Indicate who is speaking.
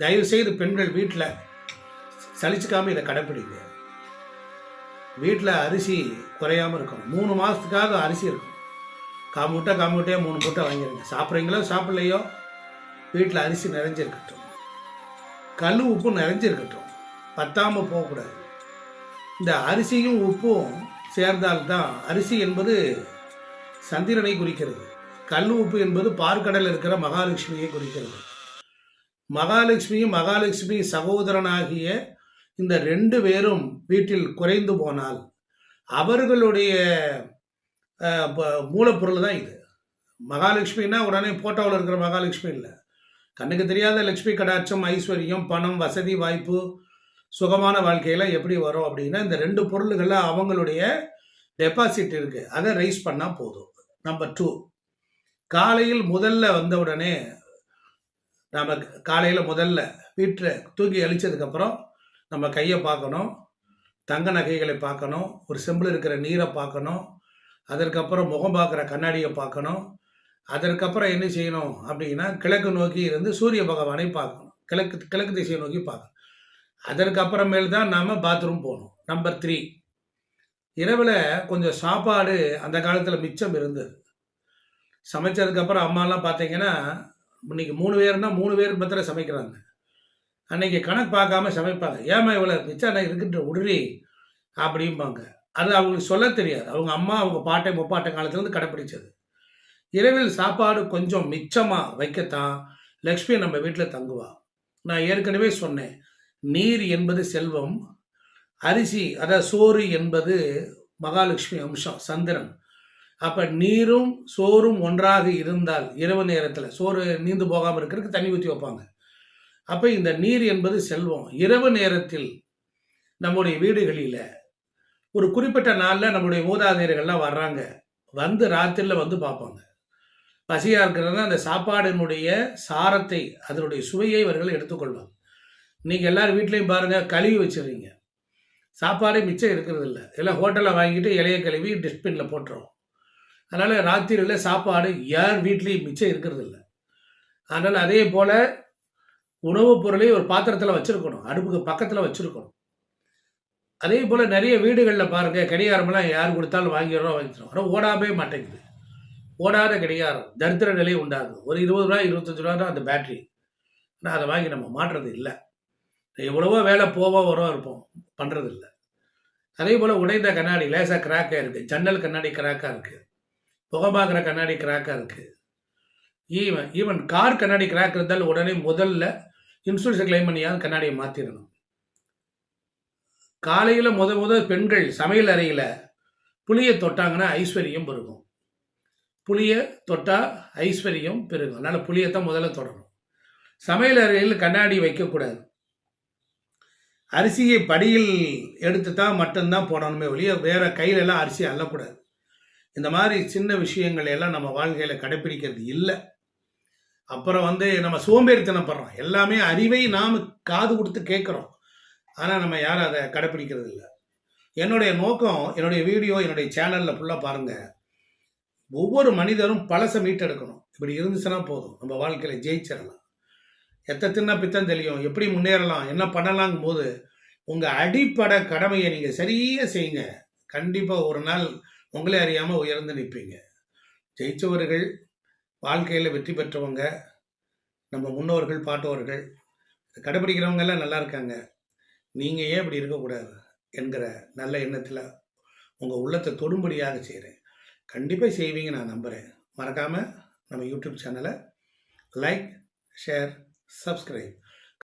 Speaker 1: தயவுசெய்து பெண்கள் வீட்டில் சலிச்சுக்காமல் இதை கடைப்பிடிங்க. வீட்டில் அரிசி குறையாமல் இருக்கணும். மூணு மாதத்துக்காக அரிசி இருக்கும். கால் மூட்டை மூணு மூட்டை வாங்கிடுங்க சாப்பிட்றீங்களோ சாப்பிட்லையோ வீட்டில் அரிசி நிறைஞ்சிருக்கட்டும். கல் உப்பு நிறைஞ்சிருக்கட்டும். பத்தாமல் போகக்கூடாது. இந்த அரிசியும் உப்பும் சேர்ந்தால்தான் அரிசி என்பது சந்திரனை குறிக்கிறது. கல் உப்பு என்பது பார்க்கடல் இருக்கிற மகாலட்சுமியை குறிக்கிறது. மகாலட்சுமியும் மகாலட்சுமி சகோதரனாகிய இந்த ரெண்டு பேரும் வீட்டில் குறைந்து போனால் அவர்களுடைய மூலப்பொருள் தான் இது. மகாலட்சுமின்னா உடனே போட்டோவில் இருக்கிற மகாலட்சுமி இல்லை. கண்ணுக்கு தெரியாத லட்சுமி கடாட்சம் ஐஸ்வர்யம் பணம் வசதி வாய்ப்பு சுகமான வாழ்க்கையில் எப்படி வரும் அப்படின்னா இந்த ரெண்டு பொருள்களில் அவங்களுடைய டெபாசிட் இருக்குது அதை ரைஸ் பண்ணால் போதும். Number two. காலையில் முதல்ல வந்த உடனே நம்ம காலையில் முதல்ல வீட்டில் தூங்கி அழிச்சதுக்கப்புறம் நம்ம கையை பார்க்கணும் தங்க நகைகளை பார்க்கணும் ஒரு செம்பில் இருக்கிற நீரை பார்க்கணும் அதற்கப்புறம் முகம் பார்க்குற கண்ணாடியை பார்க்கணும். அதற்கப்புறம் என்ன செய்யணும் அப்படின்னா கிழக்கு நோக்கி இருந்து சூரிய பகவானை பார்க்கணும். கிழக்கு கிழக்கு திசையை நோக்கி பார்க்கணும். அதற்கப்புறமேல் தான் நாம் பாத்ரூம் போகணும். நம்பர் த்ரீ இரவில் கொஞ்சம் சாப்பாடு அந்த காலத்தில் மிச்சம் இருந்தது. சமைச்சதுக்கப்புறம் அம்மாலாம் பார்த்தீங்கன்னா இன்னைக்கு மூணு பேர்னா மூணு பேர் மாத்திரம் சமைக்கிறாங்க. அன்னைக்கு கணக்கு பார்க்காம சமைப்பாங்க. ஏமா இவ்வளோ மிச்சம் என்ன இருக்கின்ற உடனே அப்படிம்பாங்க. அது அவங்களுக்கு சொல்ல தெரியாது. அவங்க அம்மா அவங்க பாட்டை முப்பாட்டை காலத்துலேருந்து கடைப்பிடிச்சது. இரவில் சாப்பாடு கொஞ்சம் மிச்சமாக வைக்கத்தான் லக்ஷ்மி நம்ம வீட்டில் தங்குவா. நான் ஏற்கனவே சொன்னேன் நீர் என்பது செல்வம் அரிசி அதாவது சோறு என்பது மகாலட்சுமி அம்சம் சந்திரன். அப்போ நீரும் சோறும் ஒன்றாக இருந்தால் இரவு நேரத்தில் சோறு நீந்து போகாமல் இருக்கிறதுக்கு தண்ணி ஊற்றி வைப்பாங்க. அப்போ இந்த நீர் என்பது செல்வம். இரவு நேரத்தில் நம்முடைய வீடுகளில் ஒரு குறிப்பிட்ட நாளில் நம்முடைய மூதாதையர்கள்லாம் வர்றாங்க. வந்து ராத்திரியில் வந்து பார்ப்பாங்க. பசியாக இருக்கிறதா அந்த சாப்பாடினுடைய சாரத்தை அதனுடைய சுவையை இவர்கள் எடுத்துக்கொள்வாங்க. நீங்கள் எல்லாரும் வீட்லேயும் பாருங்கள் கழுவி வச்சிடுறீங்க. சாப்பாடே மிச்சம் இருக்கிறது இல்லை எல்லாம் ஹோட்டலில் வாங்கிட்டு இலைய கழுவி டஸ்ட்பினில் போட்டுருவோம் அதனால் ராத்திரியில் சாப்பாடு யார் வீட்லேயும் மிச்சம் இருக்கிறது இல்லை அதனால் அதே போல் உணவுப் பொருளையும் ஒரு பாத்திரத்தில் வச்சுருக்கணும். அடுப்புக்கு பக்கத்தில் வச்சுருக்கணும். அதே போல் நிறைய வீடுகளில் பாருங்கள் கடிகாரமெல்லாம் யார் கொடுத்தாலும் வாங்கிடுறோம் வாங்கிடுறோம். ஆனால் ஓடாமே மாட்டேங்குது. ஓடாத கடிகாரம் தரித்திர நிலை உண்டாகுது. ஒரு இருபது ரூபா இருபத்தஞ்சு ரூபா தான் அந்த பேட்டரி ஆனால் அதை வாங்கி நம்ம மாட்டுறது இல்லை. எவ்வளவோ வேலை போவோம் வரோம் இருப்போம். பண்ணுறது இல்லை. அதே போல் உடைந்த கண்ணாடி லேசாக கிராக்காக இருக்குது ஜன்னல் கண்ணாடி கிராக்காக இருக்குது புகை பார்க்குற கண்ணாடி கிராக்காக இருக்குது ஈவன் ஈவன் கார் கண்ணாடி கிராக் இருந்தால் உடனே முதல்ல இன்சூரன்ஸை கிளைம் பண்ணியாவது கண்ணாடியை மாற்றிடணும் காலையில் முத முத பெண்கள் சமையல் அறையில் புளியை தொட்டாங்கன்னா ஐஸ்வர்யம் பெருகும். புளியை தொட்டால் ஐஸ்வர்யம் பெருகும். அதனால் புளியை தான் முதல்ல தொடணும். சமையல் அறையில் கண்ணாடி வைக்கக்கூடாது. அரிசியை படியில் எடுத்து தான் மட்டும்தான் போடணுமே ஒழிய வேறு கையிலெல்லாம் அரிசி அள்ளக்கூடாது. இந்த மாதிரி சின்ன விஷயங்கள் எல்லாம் நம்ம வாழ்க்கையில் கடைப்பிடிக்கிறது இல்லை. அப்புறம் வந்து நம்ம சோம்பேறித்தனப்படுறோம் எல்லாமே அறிவை நாம் காது கொடுத்து கேட்குறோம். ஆனால் நம்ம யாரும் அதை கடைப்பிடிக்கிறது இல்லை. என்னுடைய நோக்கம் என்னுடைய வீடியோ என்னுடைய சேனலில் ஃபுல்லாக பாருங்கள் ஒவ்வொரு மனிதரும் பழசை மீட்டெடுக்கணும். இப்படி இருந்துச்சுன்னா போதும். நம்ம வாழ்க்கையில் ஜெயிச்சிடலாம். எத்த தின்ன பித்தம் தெரியும் எப்படி முன்னேறலாம்? என்ன பண்ணலாங்கும் போது உங்கள் அடிப்படை கடமையை நீங்கள் சரியாக செய்யுங்க. கண்டிப்பாக ஒரு நாள் உங்களே அறியாமல் உயர்ந்து நிற்பீங்க. ஜெயித்தவர்கள் வாழ்க்கையில் வெற்றி பெற்றவங்க நம்ம முன்னோர்கள் பாட்டவர்கள் கடைபிடிக்கிறவங்க எல்லாம் நல்லா இருக்காங்க. நீங்கள் ஏன் இப்படி இருக்கக்கூடாது என்கிற நல்ல எண்ணத்தில் உங்கள் உள்ளத்தை தொடும்படியாக செய்கிறேன் கண்டிப்பாக செய்வீங்க நான் நம்புகிறேன் மறக்காமல் நம்ம யூடியூப் சேனலை லைக் ஷேர் சப்ஸ்கிரைப்.